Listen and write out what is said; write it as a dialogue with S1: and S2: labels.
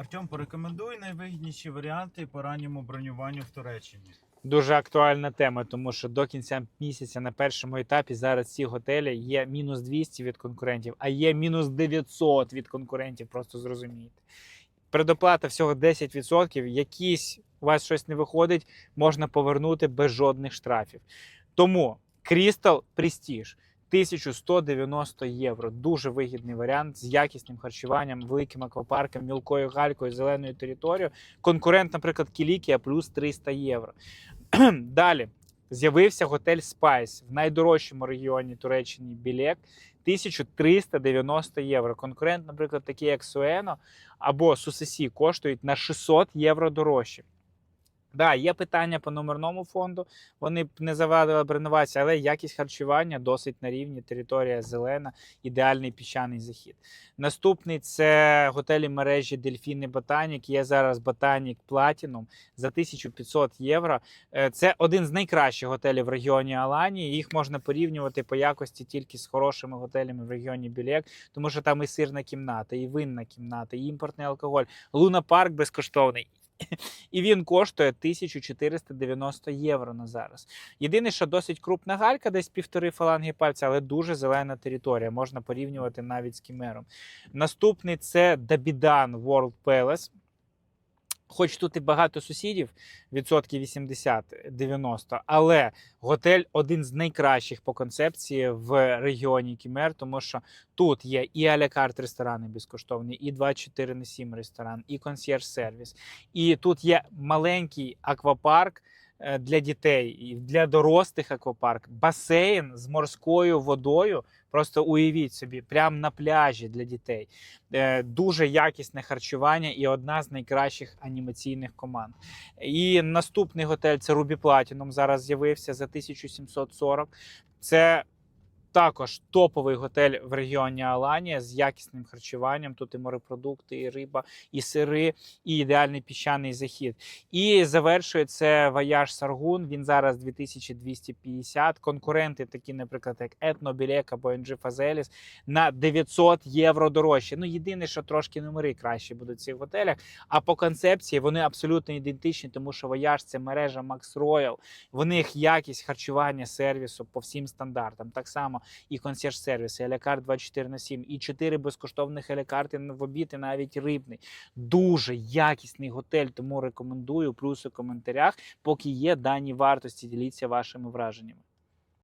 S1: Артем, порекомендуй найвигідніші варіанти по ранньому бронюванню в Туреччині.
S2: Дуже актуальна тема, тому що до кінця місяця на першому етапі зараз ці готелі є мінус 200 від конкурентів, а є мінус 900 від конкурентів. Просто зрозумійте. Предоплата всього 10%. Якісь у вас щось не виходить, можна повернути без жодних штрафів. Тому Crystal Prestige 1190 євро. Дуже вигідний варіант з якісним харчуванням, великим аквапарком, мілкою галькою, зеленою територією. Конкурент, наприклад, Кілікія плюс 300 євро. Далі з'явився готель Spice в найдорожчому регіоні Туреччини Білек 1390 євро. Конкурент, наприклад, такий як Суено або Сусесі коштують на 600 євро дорожче. Да, є питання по номерному фонду. Вони б не завадили б реновації, але якість харчування досить на рівні. Територія зелена, ідеальний піщаний захід. Наступний це готелі мережі Дельфіни Ботанік. Є зараз Ботанік Platinum за 1500 євро. Е, Це один з найкращих готелів в регіоні Аланії. Їх можна порівнювати по якості тільки з хорошими готелями в регіоні Білек, тому що там і сирна кімната, і винна кімната, і імпортний алкоголь. Луна парк безкоштовний. І він коштує 1490 євро на зараз. Єдине, що досить крупна галька, десь півтори фаланги пальця, але дуже зелена територія. Можна порівнювати навіть з кімером. Наступний це Дабідан World Palace. Хоч тут і багато сусідів, відсотки 80-90, але готель один з найкращих по концепції в регіоні Кімер, тому що тут є і алякарт ресторани безкоштовні, і 24 на 7 ресторан, і консьєрж-сервіс. І тут є маленький аквапарк для дітей, і для дорослих аквапарк, басейн з морською водою. Просто уявіть собі, прямо на пляжі для дітей. Е, Дуже якісне харчування і одна з найкращих анімаційних команд. І наступний готель це Рубі Platinum. Зараз з'явився за 1740. Це також топовий готель в регіоні Аланія з якісним харчуванням. Тут і морепродукти, і риба, і сири, і ідеальний піщаний захід. І завершує це Вояж Саргун. Він зараз 2250. Конкуренти, такі, наприклад, як Етно Білек або NG Фазеліс, на 900 євро дорожче. Ну, єдине, що трошки номери краще будуть в цих готелях. А по концепції вони абсолютно ідентичні, тому що Вояж це мережа Max Royal. В них якість харчування сервісу по всім стандартам. Так само і консьерж сервіс, і елякар 24 на 7, і 4 безкоштовних елякарти в обід, і навіть рибний. Дуже якісний готель, тому рекомендую. Плюс у коментарях, поки є дані вартості, діліться вашими враженнями.